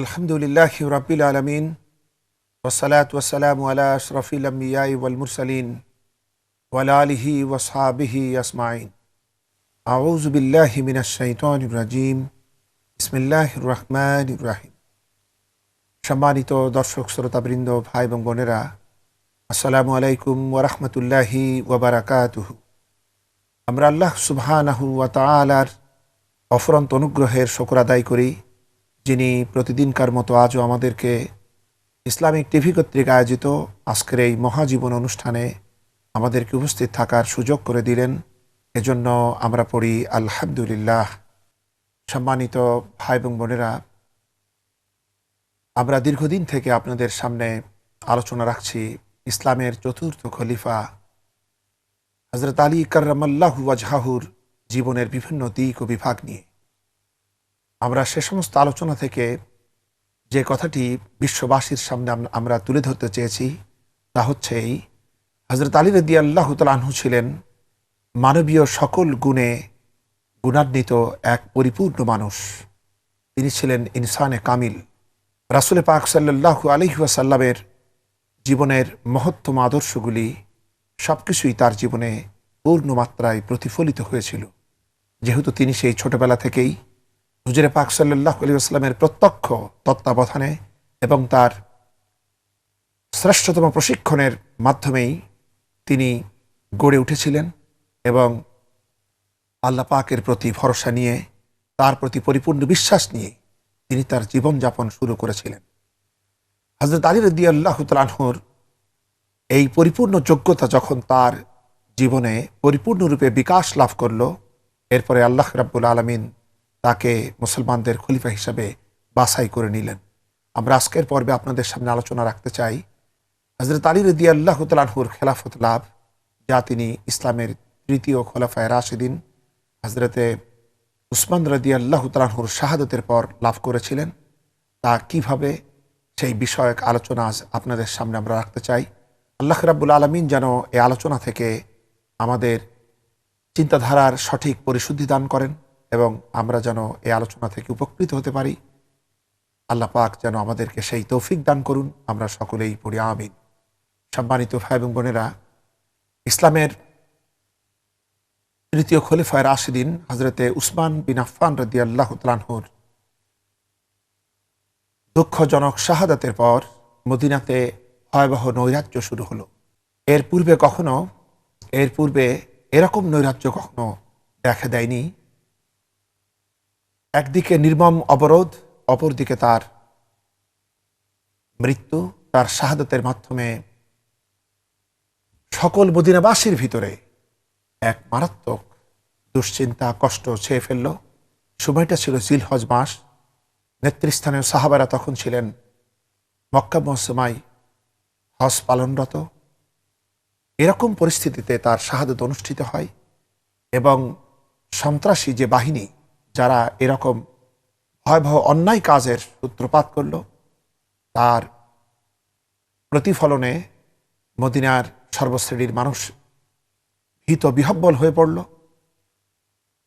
আলহামদুলিল্লাহ রবিল আলমিন ওসালাত ওসালাম আলা আশরফিল আম্বিয়াই ওয়াল মুরসালিন, ওয়ালা আলিহি ওয়াসাবিহি আসমাইন আউজ বিল্লাহি মিনাশ শাইতানির রাজিম। বিসমিল্লাহির রহমানির রাহিম। সম্মানিত দর্শক, শ্রোতাবৃন্দ, ভাই এবং বোনেরা, আসসালামু আলাইকুম ওরহমতুল্লাহি ওবরাকাতুহু আমরা আল্লাহ সুবহানাহু ওয়া তাআলার অফরন্ত অনুগ্রহের শকর আদায় করি। যিনি প্রতিদিনকার মতো আজও আমাদেরকে ইসলামিক টিভি কর্তৃক আয়োজিত আজকের এই মহাজীবন অনুষ্ঠানে আমাদেরকে উপস্থিত থাকার সুযোগ করে দিলেন। এজন্য আমরা পড়ি আলহামদুলিল্লাহ। সম্মানিত ভাই এবং বোনেরা, আমরা দীর্ঘদিন থেকে আপনাদের সামনে আলোচনা রাখছি ইসলামের চতুর্থ খলিফা। হজরত আলী কার্রামাল্লাহু ওয়াজহাহুর জীবনের বিভিন্ন দিক ও বিভাগ নিয়ে। আমরা সে সমস্ত আলোচনা থেকে যে কথাটি বিশ্ববাসীর সামনে আমরা তুলে ধরতে চেয়েছি, তা হচ্ছে এই। হজরত আলী রদি আল্লাহ আনহু ছিলেন মানবীয় সকল গুণে গুণান্বিত এক পরিপূর্ণ মানুষ। তিনি ছিলেন ইনসানে কামিল। রাসুল পাক সাল্লাহু আলহিহাসাল্লামের জীবনের মহত্তম আদর্শগুলি সব কিছুই তার জীবনে পূর্ণ মাত্রায় প্রতিফলিত হয়েছিল। যেহেতু তিনি সেই ছোটবেলা থেকেই হুজুরে পাক সাল্লাহ আলী আসলামের প্রত্যক্ষ তত্ত্বাবধানে এবং তার শ্রেষ্ঠতম প্রশিক্ষণের মাধ্যমেই তিনি গড়ে উঠেছিলেন এবং আল্লাহ পাকের প্রতি ভরসা নিয়ে, তার প্রতি পরিপূর্ণ বিশ্বাস নিয়ে তিনি তার জীবনযাপন শুরু করেছিলেন। হজরত আলী রদি আল্লাহ তালাহুর এই পরিপূর্ণ যোগ্যতা যখন তার জীবনে পরিপূর্ণরূপে বিকাশ লাভ করল, এরপরে আল্লাহ রাব্বুল আলমিন তাকে মুসলমানদের খলিফা হিসাবে বাছাই করে নিলেন। আমরা আজকের পর্বে আপনাদের সামনে আলোচনা রাখতে চাই। হজরত আলী রদি আল্লাহ তালাহুর খেলাফত লাভ, যা তিনি ইসলামের তৃতীয় খোলাফায় রাশিদিন হজরতে উসমান রদি আল্লাহ তালাহুর শাহাদতের পর লাভ করেছিলেন। তা কীভাবে? সেই বিষয়ক আলোচনা আজ আপনাদের সামনে আমরা রাখতে চাই। আল্লাহ রাবুল আলমিন যেন এই আলোচনা থেকে আমাদের চিন্তাধারার সঠিক পরিশুদ্ধি দান করেন। এবং আমরা যেন এই আলোচনা থেকে উপকৃত হতে পারি। আল্লাহ পাক যেন আমাদেরকে সেই তৌফিক দান করুন। আমরা সকলেই পড়ি, আমিন। সম্মানিত ভাই এবং বোনেরা, ইসলামের তৃতীয় খলিফায় রাশিদিন হজরতে উসমান বিন আফফান রদি আল্লাহ তালানহুর দুঃখজনক শাহাদাতের পর মদিনাতে ভয়াবহ নৈরাজ্য শুরু হলো। এর পূর্বে কখনো, এর পূর্বে এরকম নৈরাজ্য কখনো দেখা দেয়নি। একদিকে নির্মম অবরোধ, অপরদিকে তার মৃত্যু, তার শাহাদতের মাধ্যমে সকল মদিনাবাসীর ভিতরে এক মারাত্মক দুশ্চিন্তা, কষ্ট ছেয়ে ফেলল। সময়টা ছিল জিলহজ মাস। নেতৃস্থানীয় সাহাবারা তখন ছিলেন মক্কা মহসমাই হজ পালনরত। এরকম পরিস্থিতিতে তার শাহাদত অনুষ্ঠিত হয় এবং সন্ত্রাসী যে বাহিনী যারা এরকম ভয়াবহ অন্যায় কাজের সূত্রপাত করল, তার প্রতিফলনে মদিনার সর্বশ্রেণীর মানুষ ভীত বিহব্বল হয়ে পড়ল।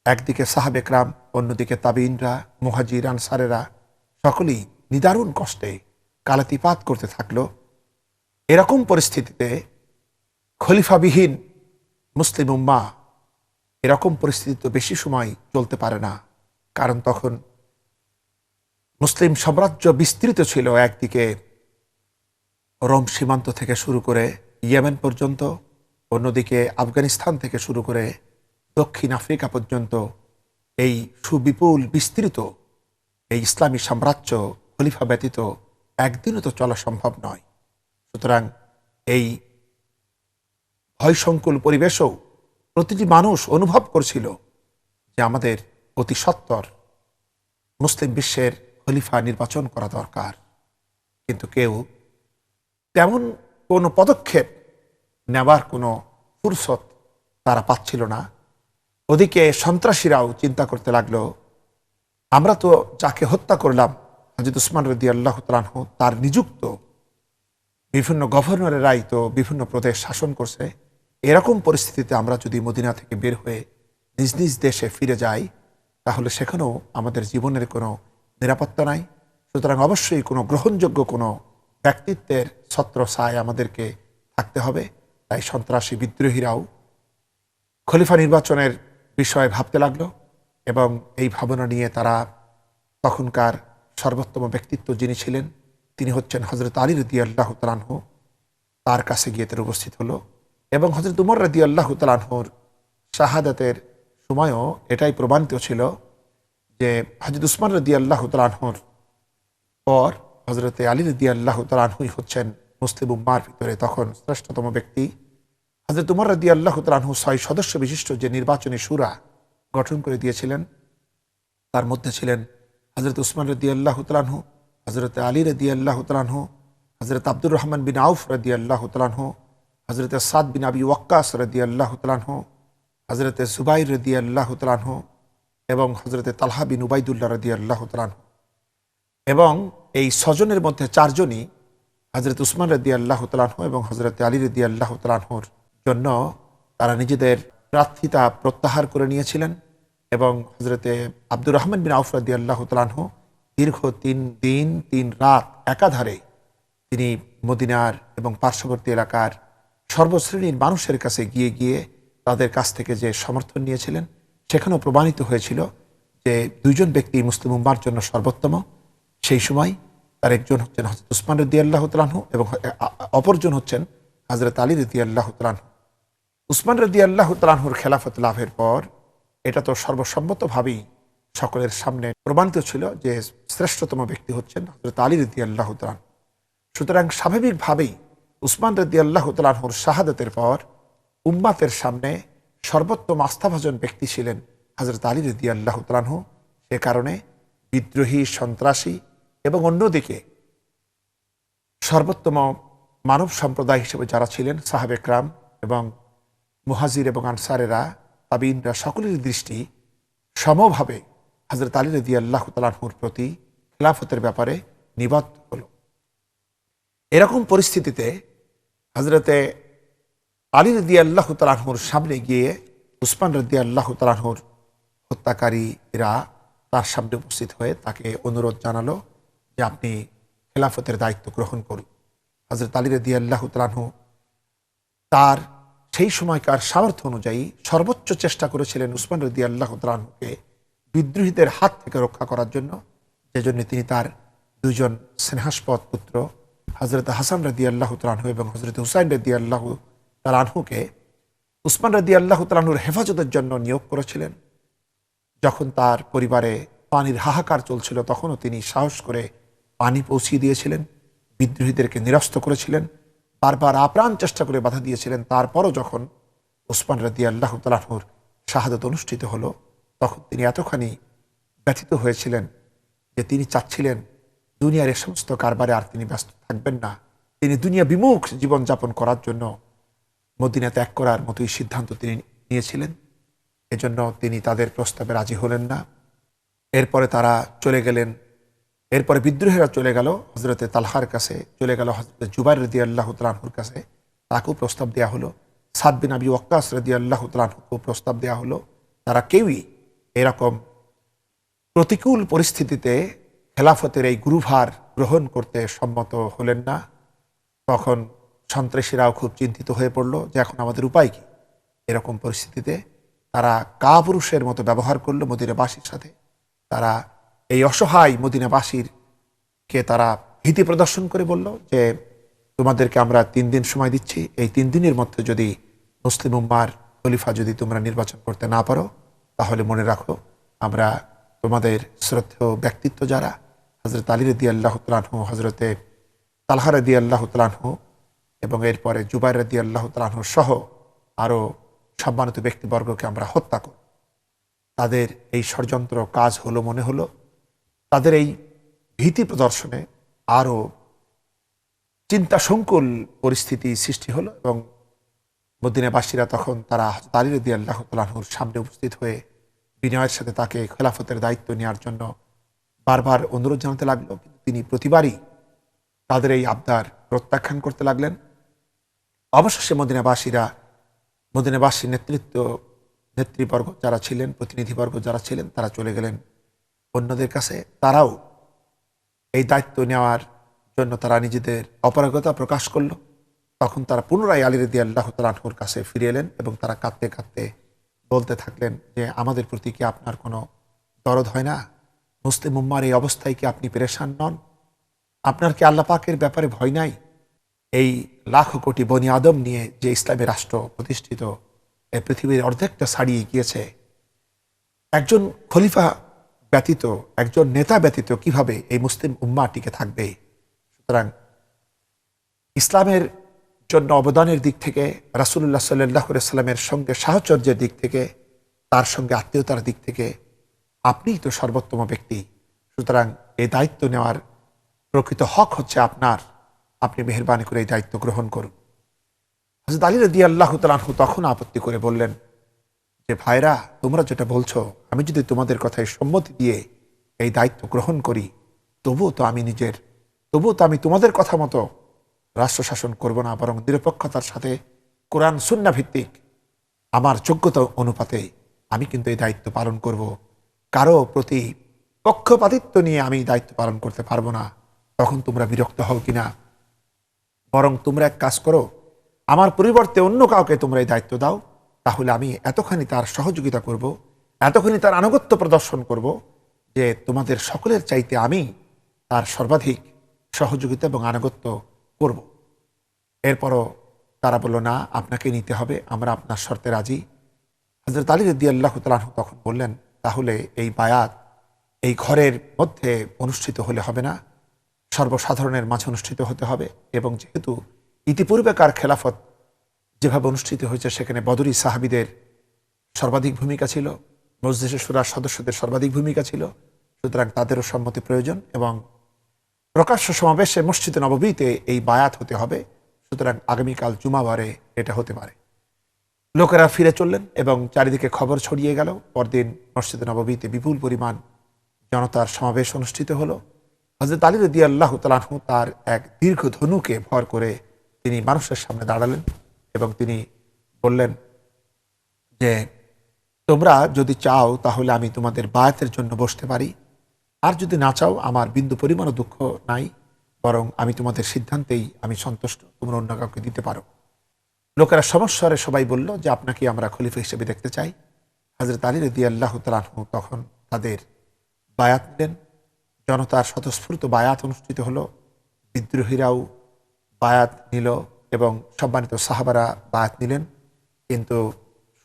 একদিকে সাহাবেকরাম অন্যদিকে তাবিনরা মুহাজির, আনসারেরা সকলেই নিদারুণ কষ্টে কালাতিপাত করতে থাকল। এরকম পরিস্থিতিতে খলিফাবিহীন মুসলিম উম্মা এরকম পরিস্থিতি তো বেশি সময় চলতে পারে না। কারণ তখন মুসলিম সাম্রাজ্য বিস্তৃত ছিল একদিকে রোম সীমান্ত থেকে শুরু করে ইয়েমেন পর্যন্ত, অন্যদিকে আফগানিস্তান থেকে শুরু করে দক্ষিণ আফ্রিকা পর্যন্ত এই সুবিপুল বিস্তৃত এই ইসলামী সাম্রাজ্য খলিফা ব্যতীত একদিনও তো চলা সম্ভব নয়। সুতরাং এই ভয়সংকুল পরিবেশও প্রতিটি মানুষ অনুভব করছিল যে আমাদের অতি সত্বর। মুসলিম বিশ্বের খলিফা নির্বাচন করা দরকার। কিন্তু কেউ তেমন কোনো পদক্ষেপ নেওয়ার কোনো ফুরসত তারা পাচ্ছিল না। ওদিকে সন্ত্রাসীরাও চিন্তা করতে লাগল, আমরা তো যাকে হত্যা করলাম হাজিদ উসমান রদি আল্লাহ তালাহ তার নিযুক্ত। বিভিন্ন গভর্নরেরাই তো বিভিন্ন প্রদেশ শাসন করছে। এরকম পরিস্থিতিতে আমরা যদি মদিনা থেকে বের হয়ে নিজ নিজ দেশে ফিরে যাই তাহলে সেখানেও আমাদের জীবনের কোনো নিরাপত্তা নাই। সুতরাং অবশ্যই কোনো গ্রহণযোগ্য কোনো ব্যক্তিত্বের ছত্র ছায় আমাদেরকে থাকতে হবে। তাই সন্ত্রাসী বিদ্রোহীরাও খলিফা নির্বাচনের বিষয়ে ভাবতে লাগল এবং এই ভাবনা নিয়ে তারা তখনকার সর্বোত্তম ব্যক্তিত্ব যিনি ছিলেন, তিনি হচ্ছেন হজরত আলী রদি আল্লাহ তালানহ তার কাছে গিয়ে তার উপস্থিত হলো এবং হজরত উমর রদি আল্লাহ তালানহর শাহাদাতের সময়ও এটাই প্রমাণিত ছিল যে হজরত উসমান রদি আল্লাহ তালানহর পর হজরতে আলী রদি আল্লাহ তালানহুই হচ্ছেন মুসলিম উম্মার ভিতরে তখন শ্রেষ্ঠতম ব্যক্তি। হজরত উমর রদি আল্লাহ তালানহু ছয় সদস্য বিশিষ্ট যে নির্বাচনী সুরা গঠন করে দিয়েছিলেন, তার মধ্যে ছিলেন হজরত উসমান রদি আল্লাহ তালানহু হজরত আলী রদি আল্লাহ তালানহু হজরত আব্দুর রহমান বিন আউফ রদি আল্লাহ তালানহু হজরত সাদ বিন আবি ওয়াক্কাস রদি আল্লাহ তালানহু হজরত জুবাইর রদি আল্লাহ তালানহু এবং হজরতে তালহা বিন উবাইদুল্লাহ রদি আল্লাহ তালানহু এবং এই ছজনের মধ্যে চারজনই হজরত উসমান রদি আল্লাহ তালানহু এবং হজরত আলী রদি আল্লাহ তালানহুর জন্য তারা নিজেদের প্রার্থিতা প্রত্যাহার করে নিয়েছিলেন এবং হজরতে আব্দুর রহমান বিন আউফ রদি আল্লাহ তালানহু দীর্ঘ তিন দিন, তিন রাত একাধারে তিনি মদিনার এবং পার্শ্ববর্তী এলাকার সর্বশ্রেণীর মানুষের কাছে গিয়ে গিয়ে তাদের কাছ থেকে যে সমর্থন নিয়েছিলেন, সেখানেও প্রমাণিত হয়েছিল যে দুইজন ব্যক্তি মুসলিম উম্মার জন্য সর্বোত্তম। সেই সময় তার একজন হচ্ছেন হজরত উসমান রদি আল্লাহ তালাহু এবং অপরজন হচ্ছেন হজরত আলী রদি আল্লাহ তালাহু উসমান রদি আল্লাহ তালাহুর খেলাফত লাভের পর এটা তো সর্বসম্মতভাবেই সকলের সামনে প্রমাণিত ছিল যে শ্রেষ্ঠতম ব্যক্তি হচ্ছেন হজরত আলী রদি আল্লাহ তালাহ সুতরাং স্বাভাবিকভাবেই উসমান রদি আল্লাহ তালাহুর শাহাদাতের পর উম্মাতের সামনে সর্বোত্তম আস্থাভাজন ব্যক্তি ছিলেন হজরত আলী রদি আল্লাহ তালাহু সে কারণে বিদ্রোহী, সন্ত্রাসী এবং অন্যদিকে সর্বোত্তম মানব সম্প্রদায় হিসেবে যারা ছিলেন সাহাবেকরাম এবং মুহাজির এবং আনসারেরা তাবিনরা সকলের দৃষ্টি সমভাবে হজরত আলী রদি আল্লাহ প্রতি খেলাফতের ব্যাপারে নিবদ্ধ হল। এরকম পরিস্থিতিতে হজরতে আলী রদি আল্লাহ তালাহুর সামনে গিয়ে, উসমান রদি আল্লাহ তালাহুর হত্যাকারীরা তার সামনে উপস্থিত হয়ে তাকে অনুরোধ জানালো যে আপনি খেলাফতের দায়িত্ব গ্রহণ করুন। হজরত আলী রদি আল্লাহ তালাহু তার সেই সময়কার সামর্থ্য অনুযায়ী সর্বোচ্চ চেষ্টা করেছিলেন উসমান রদি আল্লাহ তালাহুকে বিদ্রোহীদের হাত থেকে রক্ষা করার জন্য। যেজন্য তিনি তার দুজন স্নেহাস্পদ পুত্র হজরত হাসান রদি আল্লাহ তালাহু এবং হজরত হুসাইন রদি আল্লাহ তালাহুকে উসমান রদি আল্লাহ তালাহুর হেফাজতের জন্য নিয়োগ করেছিলেন। যখন তার পরিবারে পানির হাহাকার চলছিল, তখনও তিনি সাহস করে পানি পৌঁছিয়ে দিয়েছিলেন, বিদ্রোহীদেরকে নিরস্ত করেছিলেন, বারবার আপ্রাণ চেষ্টা করে বাধা দিয়েছিলেন। তারপরও যখন উসমান রাদি আল্লাহ তালাহুর শাহাদত অনুষ্ঠিত হলো, তখন তিনি এতখানি ব্যথিত হয়েছিলেন যে তিনি চাচ্ছিলেন দুনিয়ার এ সমস্ত কারবারে আর তিনি ব্যস্ত থাকবেন না। তিনি দুনিয়া বিমুখ জীবনযাপন করার জন্য মদিনা ত্যাগ করার মতোই সিদ্ধান্ত তিনি নিয়েছিলেন। এজন্য তিনি তাদের প্রস্তাবে রাজি হলেন না। এরপরে তারা চলে গেলেন। এরপরে বিদ্রোহীরা চলে গেল। হজরতে তালহার কাছে চলে গেল। হজরত জুবাইর রদি আল্লাহ তালাহুর কাছে তাকেও প্রস্তাব দেওয়া হলো। সাদ বিন আবি ওয়াক্কাস রদি আল্লাহ তালাহুকেও প্রস্তাব দেওয়া হলো। তারা কেউই এরকম প্রতিকূল পরিস্থিতিতে খেলাফতের এই গুরুভার গ্রহণ করতে সম্মত হলেন না। তখন সন্ত্রাসীরাও খুব চিন্তিত হয়ে পড়ল যে এখন আমাদের উপায় কি? এরকম পরিস্থিতিতে তারা কাপুরুষের মতো ব্যবহার করল মদিনাবাসীর সাথে। তারা এই অসহায় মদিনাবাসীর কে তারা ভীতি প্রদর্শন করে বলল যে, তোমাদেরকে আমরা তিন দিন সময় দিচ্ছি। এই তিন দিনের মধ্যে যদি মুসলিম উম্মার খলিফা যদি তোমরা নির্বাচন করতে না পারো, তাহলে মনে রাখো, আমরা তোমাদের শ্রদ্ধেয় ব্যক্তিত্ব যারা হজরত আলী রদি আল্লাহ তালাহু হজরতে তালহা আল্লাহ তালাহু এবং এরপরে জুবাই রদি আল্লাহ তালাহু সহ আরও সম্মানিত ব্যক্তিবর্গকে আমরা হত্যা করব তাদের এই ষড়যন্ত্র কাজ হলো মনে হলো, তাদের এই ভীতি প্রদর্শনে আরও চিন্তা সংকুল পরিস্থিতি সৃষ্টি হলো এবং মদিনাবাসীরা তখন তারা তালি রদি আল্লাহ তালাহুর সামনে উপস্থিত হয়ে বিনয়ের সাথে তাকে খেলাফতের দায়িত্ব নেওয়ার জন্য বারবার অনুরোধ জানাতে লাগল। তিনি প্রতিবারই তাদের এই আবদার প্রত্যাখ্যান করতে লাগলেন। অবশেষে মদিনাবাসীরা, মদিনাবাসীর নেতৃত্ব, নেতৃবর্গ যারা ছিলেন, প্রতিনিধিবর্গ যারা ছিলেন, তারা চলে গেলেন। অন্যদের কাছে তারাও এই দায়িত্ব নেওয়ার জন্য তারা নিজেদের অপারগতা প্রকাশ করল। তখন তারা পুনরায় আলী রদি আল্লাহ তালাহুর কাছে ফিরে এলেন এবং তারা কাঁদতে কাঁদতে বলতে থাকলেন যে, আমাদের প্রতি কি আপনার কোনো দরদ হয় না? মুসলিম উম্মার এই অবস্থায় কি আপনি পেরেশান নন? আপনার কি আল্লাহ পাকের ব্যাপারে ভয় নাই? এই লাখ কোটি বনি আদম নিয়ে যে ইসলামী রাষ্ট্র প্রতিষ্ঠিত এই পৃথিবীর অর্ধেকটা ছাড়িয়ে গিয়েছে। একজন খলিফা ব্যতীত, একজন নেতা ব্যতীত কীভাবে এই মুসলিম উম্মা টিকে থাকবে? সুতরাং ইসলামের জন্য অবদানের দিক থেকে রাসুল্লাহ সাল্লাহ সাল্লামের সঙ্গে সাহচর্যের দিক থেকে, তার সঙ্গে আত্মীয়তার দিক থেকে আপনিই তো সর্বোত্তম ব্যক্তি। সুতরাং এই দায়িত্ব নেওয়ার প্রকৃত হক হচ্ছে আপনার। আপনি মেহরবানি করে এই দায়িত্ব গ্রহণ করুন। হজরত আলী রদি আল্লাহ তালাহু তখন আপত্তি করে বললেন, যে ভাইরা, তোমরা যেটা বলছো, আমি যদি তোমাদের কথায় সম্মতি দিয়ে এই দায়িত্ব গ্রহণ করি, তবুও তো আমি নিজের, তবুও তো আমি তোমাদের কথা মতো রাষ্ট্র শাসন করব না, বরং নিরপেক্ষতার সাথে কোরআন সুন্না ভিত্তিক আমার যোগ্যতা অনুপাতে আমি কিন্তু এই দায়িত্ব পালন করব। কারও প্রতি পক্ষপাতিত্ব নিয়ে আমি দায়িত্ব পালন করতে পারব না। তখন তোমরা বিরক্ত হও কিনা? বরং তোমরা এক কাজ করো, আমার পরিবর্তে অন্য কাউকে তোমরা এই দায়িত্ব দাও, তাহলে আমি এতখানি তার সহযোগিতা করব, এতখানি তার আনুগত্য প্রদর্শন করব যে তোমাদের সকলের চাইতে আমি তার সর্বাধিক সহযোগিতা এবং আনুগত্য করব। এরপরও তারা বলল, না আপনাকে নিতে হবে, আমরা আপনার শর্তে রাজি। হজরত আলী রদি আল্লাহ তালাহ তখন বললেন, তাহলে এই বায়াত এই ঘরের মধ্যে অনুষ্ঠিত হলে হবে না সর্বসাধারণের মাঝে অনুষ্ঠিত হতে হবে এবং যেহেতু ইতিপূর্বেকার খেলাফত যেভাবে অনুষ্ঠিত হয়েছে, সেখানে বদরি সাহাবিদের সর্বাধিক ভূমিকা ছিল মসজিদে সুরার সদস্যদের সর্বাধিক ভূমিকা ছিল, সুতরাং তাদেরও সম্মতি প্রয়োজন এবং প্রকাশ্য সমাবেশে মসজিদ নববীতে এই বায়াত হতে হবে, সুতরাং আগামীকাল জুমাবারে এটা হতে পারে। লোকেরা ফিরে চললেন এবং চারিদিকে খবর ছড়িয়ে গেল। পরদিন মসজিদ নববীতে বিপুল পরিমাণ জনতার সমাবেশ অনুষ্ঠিত হলো। হজরত আলী রদি আল্লাহ তালাহু তার এক দীর্ঘ ধনুকে ভর করে তিনি মানুষের সামনে দাঁড়ালেন এবং তিনি বললেন যে, তোমরা যদি চাও তাহলে আমি তোমাদের বায়াতের জন্য বসতে পারি। আর যদি না চাও, আমার বিন্দু পরিমাণও দুঃখ নাই, বরং আমি তোমাদের সিদ্ধান্তেই আমি সন্তুষ্ট, তোমরা অন্য কাউকে দিতে পারো। লোকেরা সমস্যারে সবাই বলল যে, আপনাকে আমরা খলিফা হিসেবে দেখতে চাই। হজরত আলী রদি আল্লাহ তালাহু তখন তাদের বায়াত নিলেন জনতার স্বতঃস্ফূর্ত বায়াত অনুষ্ঠিত হলো। বিদ্রোহীরাও বায়াত নিল এবং সম্মানিত সাহাবারা বায়াত নিলেন। কিন্তু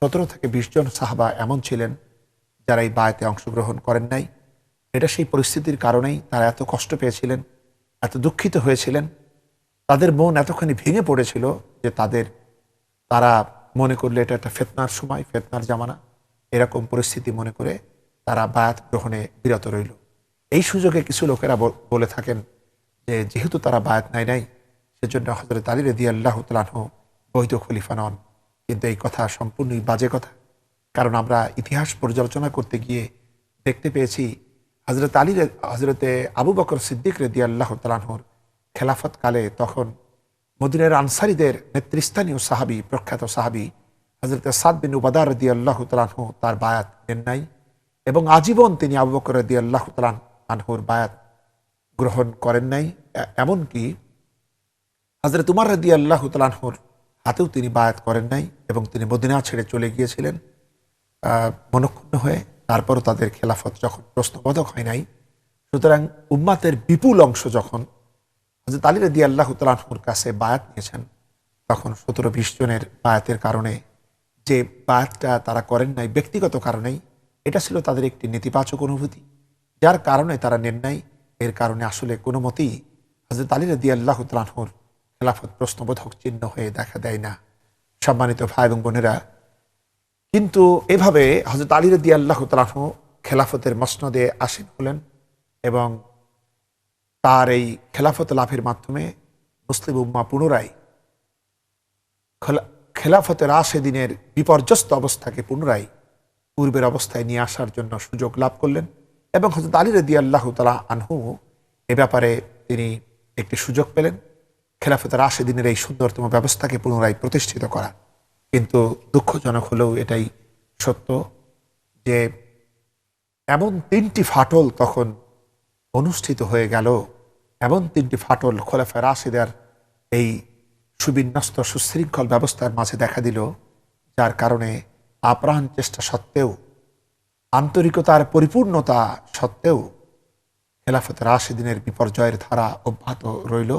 সতেরো থেকে বিশ জন সাহাবা এমন ছিলেন যারা এই বায়াতে অংশগ্রহণ করেন নাই। এটা সেই পরিস্থিতির কারণেই তারা এত কষ্ট পেয়েছিলেন, এত দুঃখিত হয়েছিলেন। তাদের মন এতখানি ভেঙে পড়েছিল যে তাদের, তারা মনে করলে এটা একটা ফেতনার সময়, ফেতনার জামানা। এরকম পরিস্থিতি মনে করে তারা বায়াত গ্রহণে বিরত রইল। এই সুযোগে কিছু লোকেরা বলে থাকেন যে যেহেতু তারা বায়াত নাই নাই, সেজন্য হজরত আলী রেদি আল্লাহ তালাহ বৈধ খলিফা নন। কিন্তু এই কথা সম্পূর্ণই বাজে কথা। কারণ আমরা ইতিহাস পর্যালোচনা করতে গিয়ে দেখতে পেয়েছি হজরত আলী হজরতে আবু বকর সিদ্দিক রেদি আল্লাহ তালাহর খেলাফত কালে তখন মদিনের আনসারীদের নেতৃস্থানীয় সাহাবি, প্রখ্যাত সাহাবি হজরত সাদ বিন উবাদার রদি আল্লাহ তালাহ তার বায়াত নেন নাই এবং আজীবন তিনি আবু বকর রদি আল্লাহ তালান আনহুর বায়াত গ্রহণ করেন নাই। এমনকি হজরত উমার রদি আল্লাহ তালানহুর হাতেও তিনি বায়াত করেন নাই এবং তিনি মদিনা ছেড়ে চলে গিয়েছিলেন মনক্ষুণ্ণ হয়ে। তারপরও তাদের খেলাফত যখন প্রশ্নবোধক হয় নাই, সুতরাং উম্মাতের বিপুল অংশ যখন হজরত আলী রদি আল্লাহ তালাহুর কাছে বায়াত নিয়েছেন, তখন সতেরো বিশ জনের বায়াতের কারণে যে বায়াতটা তারা করেন নাই ব্যক্তিগত কারণেই, এটা ছিল তাদের একটি নেতিবাচক অনুভূতি। যার কারণে তারা নেন নাই এর কারণে আসলে কোনো মতেই হজরত আলী রদি আল্লাহ তালাহুর খেলাফত প্রশ্নবোধক চিহ্ন হয়ে দেখা দেয় না। সম্মানিত ভাই এবং বোনেরা, কিন্তু এভাবে হজরত আলী রদি আল্লাহ তালাহ খেলাফতের মসনদে আসীন হলেন এবং তার এই খেলাফত লাভের মাধ্যমে মুসলিম উম্মা পুনরায় খেলা- খেলাফতের দিনের বিপর্যস্ত অবস্থাকে পুনরায় পূর্বের অবস্থায় নিয়ে আসার জন্য সুযোগ লাভ করলেন। এবং হজরত আলী রদি আল্লাহ তালা আনহু এ ব্যাপারে তিনি একটি সুযোগ পেলেন। খেলাফতের দিনের এই সুন্দরতম ব্যবস্থাকে পুনরায় প্রতিষ্ঠিত করা। কিন্তু দুঃখজনক হলেও এটাই সত্য যে এমন তিনটি ফাটল তখন অনুষ্ঠিত হয়ে গেল। এমন তিনটি ফাটল খোলাফা রাশিদার এই সুবিন্যস্ত সুশৃঙ্খল ব্যবস্থার মাঝে দেখা দিল, যার কারণে আপ্রাণ চেষ্টা সত্ত্বেও আন্তরিকতার পরিপূর্ণতা সত্ত্বেও খেলাফত রাশেদিনের বিপর্যয়ের ধারা অব্যাহত রইল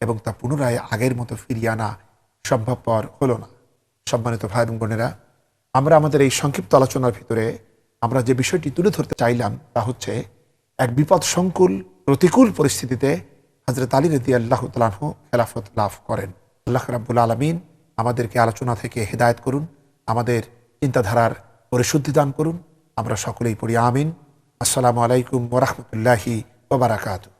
এবং তা পুনরায় আগের মতো ফিরিয়ে আনা সম্ভবপর হলো না। সম্মানিত ভাই এবং বোনেরা, আমরা আমাদের এই সংক্ষিপ্ত আলোচনার ভিতরে আমরা যে বিষয়টি তুলে ধরতে চাইলাম তা হচ্ছে এক বিপদ সংকুল প্রতিকূল পরিস্থিতিতে হজরত আলী রদি আল্লাহ তালাহ খেলাফত লাভ করেন। আল্লাহ রাব্বুল আলমিন আমাদেরকে আলোচনা থেকে হেদায়ত করুন, আমাদের চিন্তাধারার পরিশুদ্ধি দান করুন আমরা সকলেই পড়ি আমিন। আসসালামু আলাইকুম ওরহমতুল্লাহি ওবরাকাতু